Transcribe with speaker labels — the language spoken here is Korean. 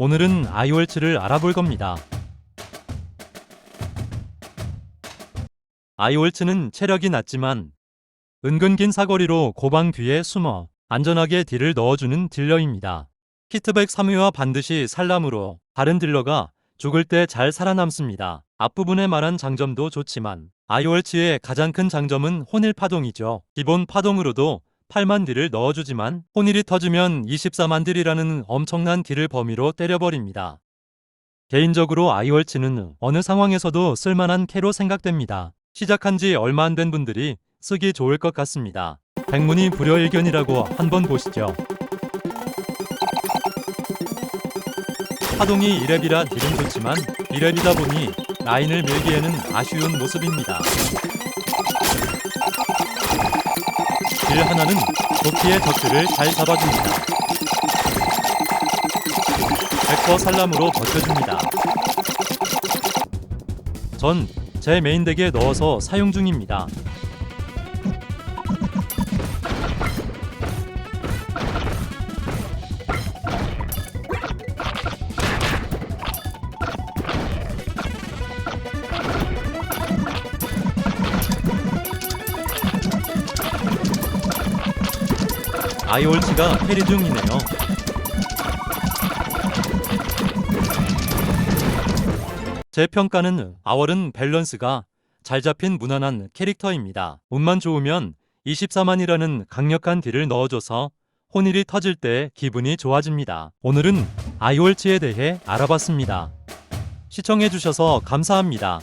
Speaker 1: 오늘은 아이월츠를 알아볼 겁니다. 아이월츠는 체력이 낮지만 은근 긴 사거리로 고방 뒤에 숨어 안전하게 딜을 넣어주는 딜러입니다. 히트백 3위와 반드시 살람으로 다른 딜러가 죽을 때 잘 살아남습니다. 앞부분에 말한 장점도 좋지만 아이월츠의 가장 큰 장점은 혼일 파동이죠. 기본 파동으로도 8만 딜을 넣어주지만 혼일이 터지면 24만 딜이라는 엄청난 딜을 범위로 때려버립니다. 개인적으로 아이월츠는 어느 상황에서도 쓸만한 캐로 생각됩니다. 시작한 지 얼마 안 된 분들이 쓰기 좋을 것 같습니다. 백문이 불여일견이라고 한번 보시죠. 파동이 1렙이라 딜은 좋지만 1렙이다 보니 라인을 밀기에는 아쉬운 모습입니다. 딜 하나는 도끼의 적들을 잘 잡아줍니다. 백퍼 살람으로 버텨줍니다. 전 제 메인 덱에 넣어서 사용 중입니다. 아이올치가 캐리 중이네요. 제 평가는 아월은 밸런스가 잘 잡힌 무난한 캐릭터입니다. 운만 좋으면 24만이라는 강력한 딜을 넣어줘서 혼일이 터질 때 기분이 좋아집니다. 오늘은 아이올치에 대해 알아봤습니다. 시청해주셔서 감사합니다.